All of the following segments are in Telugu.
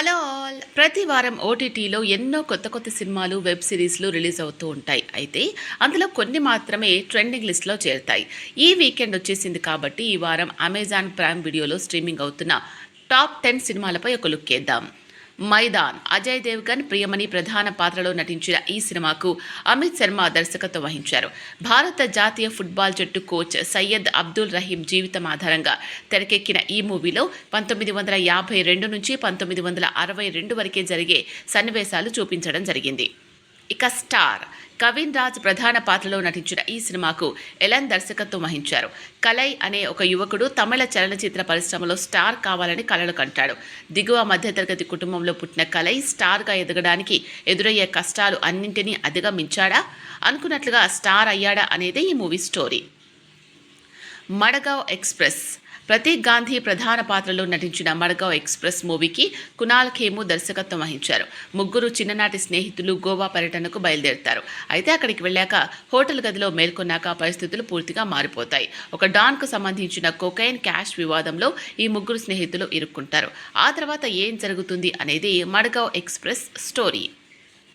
Hello all. ప్రతి వారం ఓటీటీలో ఎన్నో కొత్త కొత్త సినిమాలు వెబ్ సిరీస్లు రిలీజ్ అవుతూ ఉంటాయి. అయితే అందులో కొన్ని మాత్రమే ట్రెండింగ్ లిస్ట్లో చేరుతాయి. ఈ వీకెండ్ వచ్చేసింది కాబట్టి ఈ వారం అమెజాన్ ప్రైమ్ వీడియోలో స్ట్రీమింగ్ అవుతున్న టాప్ టెన్ సినిమాలపై ఒక లుక్ వేద్దాం. మైదాన్. అజయ్ దేవ్గన్ ప్రియమణి ప్రధాన పాత్రలో నటించిన ఈ సినిమాకు అమిత్ శర్మ దర్శకత్వం వహించారు. భారత జాతీయ ఫుట్బాల్ జట్టు కోచ్ సయ్యద్ అబ్దుల్ రహీం జీవితం ఆధారంగా తెరకెక్కిన ఈ మూవీలో పంతొమ్మిది వందల యాభై రెండు నుంచి పంతొమ్మిది వందల అరవై రెండు వరకే జరిగే సన్నివేశాలు చూపించడం జరిగింది. ఇక స్టార్. కవిన్ రాజ్ ప్రధాన పాత్రలో నటించిన ఈ సినిమాకు ఎలన్ దర్శకత్వం వహించారు. కలై అనే ఒక యువకుడు తమిళ చలనచిత్ర పరిశ్రమలో స్టార్ కావాలని కలలు కంటాడు. దిగువ మధ్యతరగతి కుటుంబంలో పుట్టిన కలై స్టార్గా ఎదగడానికి ఎదురయ్యే కష్టాలు అన్నింటినీ అధిగమించాడా? అనుకున్నట్లుగా స్టార్ అయ్యాడా అనేదే ఈ movie story. Madgaon express. Prateek Gandhi ప్రధాన పాత్రలో నటించిన మడగావ్ ఎక్స్ప్రెస్ మూవీకి కునాల్ ఖేము దర్శకత్వం వహించారు. ముగ్గురు చిన్ననాటి స్నేహితులు గోవా పర్యటనకు బయలుదేరుతారు. అయితే అక్కడికి వెళ్ళాక హోటల్ గదిలో మేల్కొన్నాక పరిస్థితులు పూర్తిగా మారిపోతాయి. ఒక డాన్కు సంబంధించిన కొకైన్ క్యాష్ వివాదంలో ఈ ముగ్గురు స్నేహితులు ఇరుక్కుంటారు. ఆ తర్వాత ఏం జరుగుతుంది అనేది మడగావ్ ఎక్స్ప్రెస్ స్టోరీ.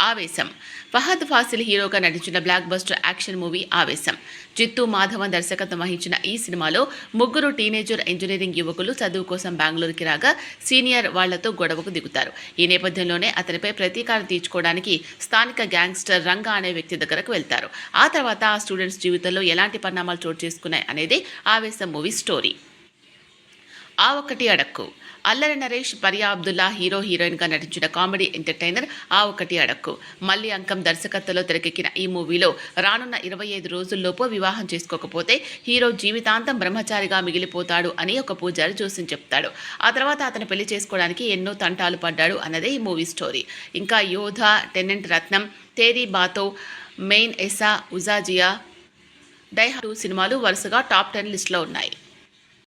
ఆవేశం. ఫహద్ ఫాసిల్ హీరోగా నటించిన బ్లాక్ బస్టర్ యాక్షన్ మూవీ ఆవేశం. చిత్తూ మాధవన్ దర్శకత్వం వహించిన ఈ సినిమాలో ముగ్గురు టీనేజర్ ఇంజనీరింగ్ యువకులు చదువు కోసం బెంగళూరుకి రాగా సీనియర్ వాళ్ళతో గొడవకు దిగుతారు. ఈ నేపథ్యంలోనే అతనిపై ప్రతీకారం తీర్చుకోవడానికి స్థానిక గ్యాంగ్స్టర్ రంగా అనే వ్యక్తి దగ్గరకు వెళ్తారు. ఆ తర్వాత ఆ స్టూడెంట్స్ జీవితంలో ఎలాంటి పరిణామాలు చోటు చేసుకున్నాయి అనేది ఆవేశం మూవీ స్టోరీ. ఆ ఒకటి అడక్కు. అల్లరి నరేష్ పరియా అబ్దుల్లా హీరో హీరోయిన్గా నటించిన కామెడీ ఎంటర్టైనర్ ఆ ఒకటి అడక్కు. మల్లి అంకం దర్శకత్వంలో తెరకెక్కిన ఈ మూవీలో రానున్న ఇరవై ఐదు రోజుల్లోపు వివాహం చేసుకోకపోతే హీరో జీవితాంతం బ్రహ్మచారిగా మిగిలిపోతాడు అని ఒక పూజారి జోసిన్ చెప్తాడు. ఆ తర్వాత అతను పెళ్ళి చేసుకోవడానికి ఎన్నో తంటాలు పడ్డాడు అన్నదే ఈ మూవీ స్టోరీ. ఇంకా యోధ టెనెంట్ రత్నం తేరీ బాతో మెయిన్ ఎసా ఉజాజియా డైహా సినిమాలు వరుసగా టాప్ టెన్ లిస్టులో ఉన్నాయి.